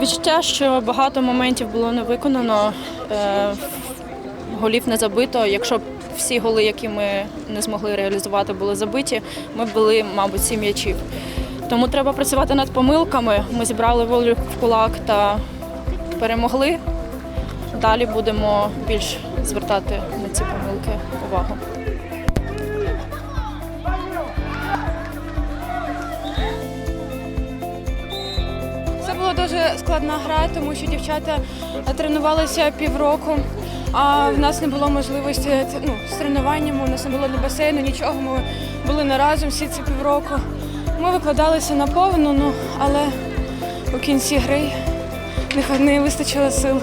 Відчуття, що багато моментів було не виконано, е, голів не забито. Якщо б всі голи, які ми не змогли реалізувати, були забиті, ми були, мабуть, сім м'ячів. Тому треба працювати над помилками. Ми зібрали волю в кулак та перемогли. Далі будемо більш звертати на ці помилки увагу. Дуже складна гра, тому що дівчата тренувалися півроку, а в нас не було можливості ну, з тренуваннями, у нас не було ні басейну, нічого. Ми були не разом всі ці півроку. Ми викладалися наповну, ну, але у кінці гри не, вистачило сил.